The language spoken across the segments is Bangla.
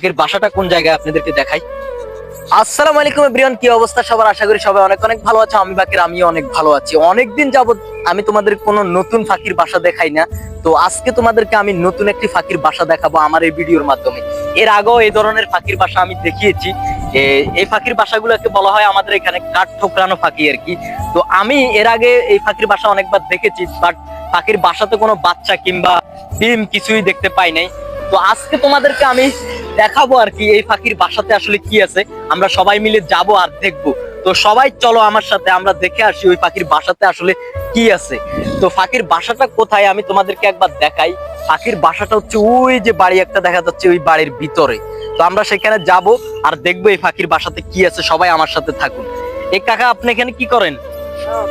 পাখির বাসাটা কোন জায়গায় আপনাদেরকে দেখাই? আসসালামু আলাইকুম এভরিওয়ান, কি অবস্থা সবার? আশা করি সবাই অনেক অনেক ভালো আছে, আমি বাকির আমিও অনেক ভালো আছি। অনেকদিন যাবত আমি তোমাদের কোনো নতুন ফাঁকির বাসা দেখাই না, তো আজকে তোমাদেরকে আমি নতুন একটি ফাঁকির বাসা দেখাবো আমার এই ভিডিওর মাধ্যমে। এর আগেও এই ধরনের ফাঁকির বাসা আমি দেখিয়েছি। এই ফাঁকির বাসাগুলোকে বলা হয় আমাদের এখানে কাঠ ঠোকরানো ফাঁকি আর কি। তো আমি এর আগে এই ফাঁকির বাসা অনেকবার দেখেছি, বাট পাখির বাসাতে কোনো বাচ্চা কিংবা ডিম কিছুই দেখতে পাই নাই। তো আজকে তোমাদেরকে আমি দেখাবো আর কি এই পাখির বাসাতে আসলে কি আছে। আমরা সবাই মিলে যাব আর দেখব। তো সবাই চলো আমার সাথে আমরা দেখে আসি ওই পাখির বাসাতে আসলে কি আছে। তো পাখির বাসাটা কোথায় আমি তোমাদেরকে একবার দেখাই। পাখির বাসাটা হচ্ছে ওই যে বাড়ি একটা দেখা যাচ্ছে ওই বাড়ির ভিতরে। তো আমরা সেখানে যাব আর দেখব এই পাখির বাসাতে কি আছে। সবাই আমার সাথে থাকুন। এই কাকা আপনি এখানে কি করেন? হ্যাঁ।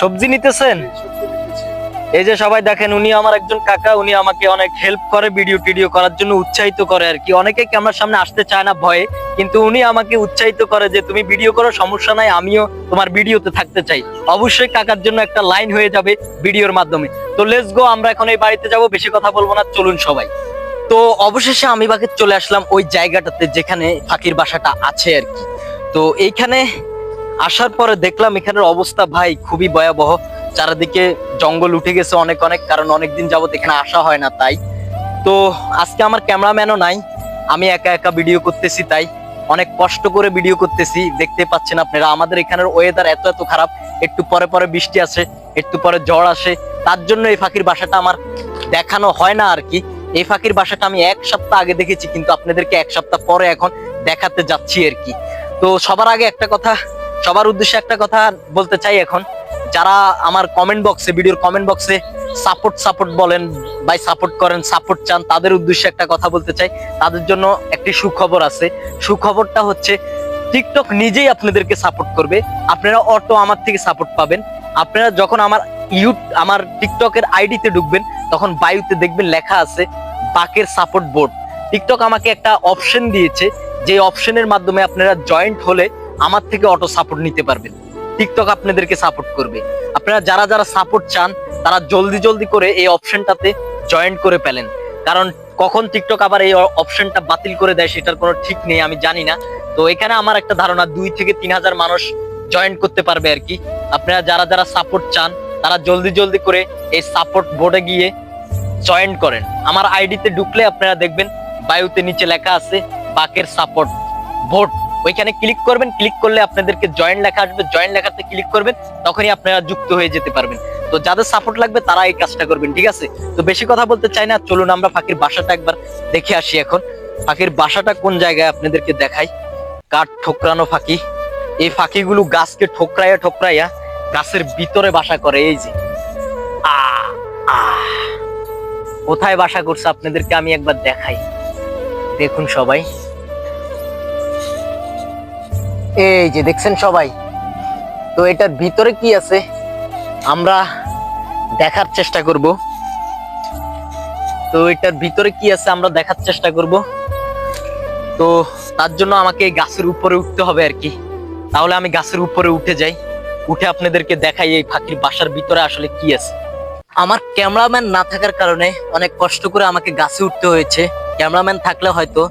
সবজি নিতেছেন। এই যে সবাই দেখেন, উনি আমার একজন কাকা, উনি আমাকে অনেক হেল্প করে ভিডিও টিডিও করার জন্য উৎসাহিত করে আর কি। অনেকে ক্যামেরার সামনে আসতে চায় না, ভয়ে, কিন্তু উনি আমাকে উৎসাহিত করে যে, তুমি ভিডিও করো, সমস্যা নাই, আমিও তোমার ভিডিওতে থাকতে চাই। অবশ্যই কাকার জন্য একটা লাইন হয়ে যাবে ভিডিওর মাধ্যমে। তো লেটস গো আমরা এখন এই বাড়িতে যাব, বেশি কথা বলব না, চলুন সবাই। তো অবশেষে আমি বাকে চলে আসলাম ওই জায়গাটাতে যেখানে ফাঁকির বাসাটা আছে আর কি। তো এইখানে আসার পরে দেখলাম এখানের অবস্থা ভাই খুবই ভয়াবহ। চারিদিকে জঙ্গল উঠে গেছে অনেক অনেক, কারণ অনেকদিন যাবত এখানে আসা হয় না তাই। তো আজকে আমার ক্যামেরাম্যানও নাই, আমি একা একা ভিডিও করতেছি তাই। অনেক কষ্ট করে ভিডিও করতেছি, দেখতে পাচ্ছেন আপনারা। আমাদের এখানের ওয়েদার এত এত খারাপ, একটু পরে পরে বৃষ্টি আসে, একটু পরে ঝড় আসে। তার জন্য এই ফাঁকির বাসাটা আমার দেখানো হয় না আর কি। এই ফাঁকির বাসাটা আমি এক সপ্তাহ আগে দেখেছি, কিন্তু আপনাদেরকে এক সপ্তাহ পরে এখন দেখাতে যাচ্ছি আর কি। তো সবার আগে একটা কথা, সবার উদ্দেশ্যে একটা কথা বলতে চাই এখন। যারা আমার কমেন্ট বক্সে ভিডিওর কমেন্ট বক্সে সাপোর্ট সাপোর্ট বলেন বাই সাপোর্ট করেন সাপোর্ট চান, তাদের উদ্দেশ্যে একটা কথা বলতে চাই। তাদের জন্য একটি সুখবর আছে। সুখবরটা হচ্ছে টিকটক নিজেই আপনাদেরকে সাপোর্ট করবে। আপনারা অটো আমার থেকে সাপোর্ট পাবেন। আপনারা যখন আমার ইউট আমার টিকটকের আইডিতে ঢুকবেন, তখন বায়ুতে দেখবেন লেখা আছে, বাকের সাপোর্ট বোর্ড টিকটক আমাকে একটা অপশন দিয়েছে, যে অপশনের মাধ্যমে আপনারা জয়েন্ট হলে আমার থেকে অটো সাপোর্ট নিতে পারবেন। টিকটক আপনাদেরকে সাপোর্ট করবে। আপনারা যারা যারা সাপোর্ট চান, তারা জলদি জলদি করে এই অপশনটাতে জয়েন করে পেলেন কারণ কখন টিকটক আবার এই অপশনটা বাতিল করে দেয় সেটার কোনো ঠিক নেই, আমি জানি না। তো এখানে আমার একটা ধারণা, দুই থেকে তিন হাজার মানুষ জয়েন করতে পারবে আর কি। আপনারা যারা যারা সাপোর্ট চান, তারা জলদি জলদি করে এই সাপোর্ট বোর্ডে গিয়ে জয়েন করেন। আমার আইডিতে ঢুকলে আপনারা দেখবেন, বায়ুতে নিচে লেখা আছে, বাকের সাপোর্ট ভোট ওইখানে ক্লিক করবেন ক্লিক করলে আপনাদেরকে জয়েন লেখা আসবে। জয়েন লেখাতে ক্লিক করবেন, তখনই আপনারা যুক্ত হয়ে যেতে পারবেন। তো যাদের সাপোর্ট লাগবে, তারা এই কাজটা করবেন, ঠিক আছে? তো বেশি কথা বলতে চাই না, চলুন আমরা ফাঁকির বাসাটা একবার দেখে আসি এখন। ফাঁকির বাসাটা কোন জায়গায় আপনাদেরকে দেখাই? কাঠ ঠোকরানো ফাঁকি। এই ফাঁকিগুলো গাছকে ঠোকরাইয়া ঠোকরাইয়া গাছের ভিতরে বাসা করে, এই যে। কোথায় বাসা করছে আপনাদেরকে আমি একবার দেখাই। দেখুন সবাই। এই যে দেখছেন সবাই? তো এটার ভিতরে কি আছে? আমরা দেখার চেষ্টা করব। তো এটার ভিতরে কি আছে আমরা দেখার চেষ্টা করব। তো তার জন্য আমাকে গাছের উপরে উঠতে হবে আর কি। তাহলে আমি গাছের উপরে উঠে যাই। উঠে আপনাদেরকে দেখাই এই ফাঁকির বাসার ভিতরে আসলে কি আছে। আমার ক্যামেরাম্যান না থাকার কারণে অনেক কষ্ট করে আমাকে গাছে উঠতে হয়েছে। ক্যামেরাম্যান থাকলে হয়তো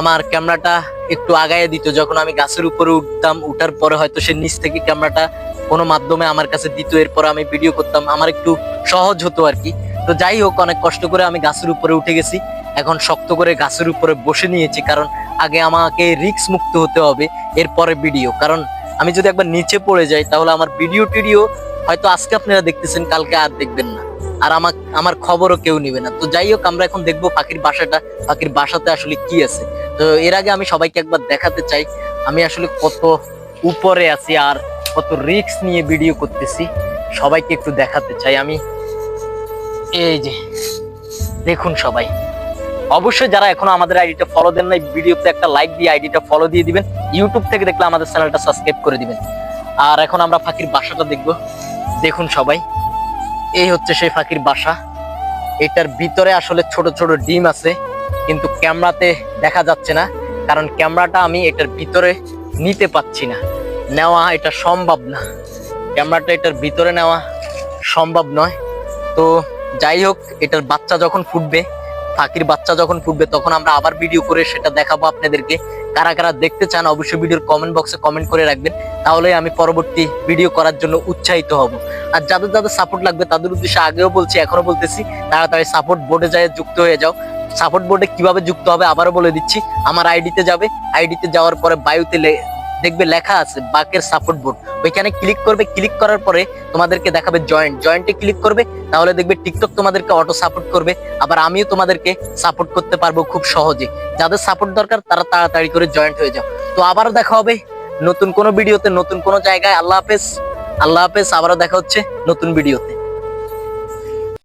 আমার ক্যামেরাটা একটু আগায় দিত। যখন আমি গাছের উপরে উঠতাম, উঠার পরে হয়তো সে নিচ থেকে ক্যামেরাটা কোনো মাধ্যমে আমার কাছে দিত। এরপর আমি ভিডিও করতাম। আমার একটু সহজ হতো আর কি। তো যাই হোক, অনেক কষ্ট করে আমি গাছের উপরে উঠে গেছি। এখন শক্ত করে গাছের উপরে বসে নিয়েছি, কারণ আগে আমাকে রিক্স মুক্ত হতে হবে এরপরে ভিডিও কারণ আমি যদি একবার নিচে পড়ে যাই, তাহলে আমার ভিডিও টিডিও হয়তো আজকে আপনারা দেখতেছেন, কালকে আর দেখবেন না। আর আমার আমার খবরও কেউ নিবে না। তো যাই হোক, আমরা এখন দেখব পাখির বাসাটা পাখির বাসাতে আসলে কি আছে। তো এর আগে আমি সবাইকে একবার দেখাতে চাই, আমি আসলে কত উপরে আছি আর কত রিস্ক নিয়ে ভিডিও করতেছি। সবাইকে একটু দেখাতে চাই, আমি এই যে, দেখুন সবাই। অবশ্যই যারা এখনও আমাদের আইডিটা ফলো দেন নাই ভিডিওতে একটা লাইক দিয়ে আইডিটা ফলো দিয়ে দিবেন। ইউটিউব থেকে দেখলে আমাদের চ্যানেলটা সাবস্ক্রাইব করে দিবেন। আর এখন আমরা ফাঁকির বাসাটা দেখব। দেখুন সবাই। এই হচ্ছে সেই ফাঁকির বাসা। এটার ভিতরে আসলে ছোট ছোট ডিম আছে, কিন্তু ক্যামেরাতে দেখা যাচ্ছে না, কারণ ক্যামেরাটা আমি এটার ভিতরে নিতে পাচ্ছি না। নেওয়া এটা সম্ভব না। ক্যামেরাটা এটার ভিতরে নেওয়া সম্ভব নয়। তো যাই হোক, এটার বাচ্চা যখন ফুটবে পাখির বাচ্চা যখন ফুটবে, তখন আমরা আবার ভিডিও করে সেটা দেখাবো আপনাদেরকে। কারা কারা দেখতে চান, অবশ্যই ভিডিওর কমেন্ট বক্সে কমেন্ট করে রাখবেন। তাহলে আমি পরবর্তী ভিডিও করার জন্য উৎসাহিত হব। আর যাদের যাদের সাপোর্ট লাগবে, তাদের উদ্দেশ্যে আগেও বলছি এখনও বলতেছি, তাড়াতাড়ি সাপোর্ট বোর্ডে যায় যুক্ত হয়ে যাও। সাপোর্ট বোর্ডে কীভাবে যুক্ত হবে, আবারও বলে দিচ্ছি। আমার আইডিতে যাবে। আইডিতে যাওয়ার পরে বায়ুতে দেখবে লেখা আছে বাকের সাপোর্ট বোর্ড। ওইখানে ক্লিক করবে ক্লিক করার পরে তোমাদেরকে দেখাবে জয়েন্ট জয়েন্টে ক্লিক করবে, তাহলে দেখবে টিকটক তোমাদেরকে অটো সাপোর্ট করবে, আবার আমিও তোমাদেরকে সাপোর্ট করতে পারব খুব সহজে। যাদের সাপোর্ট দরকার, তারা তাড়াতাড়ি করে জয়েন্ট হয়ে যাও। তো আবারও দেখা হবে নতুন কোনো ভিডিওতে, নতুন কোনো জায়গায়। আল্লাহ হাফেজ আল্লাহ হাফেজ, আবারও দেখা হচ্ছে নতুন ভিডিওতে।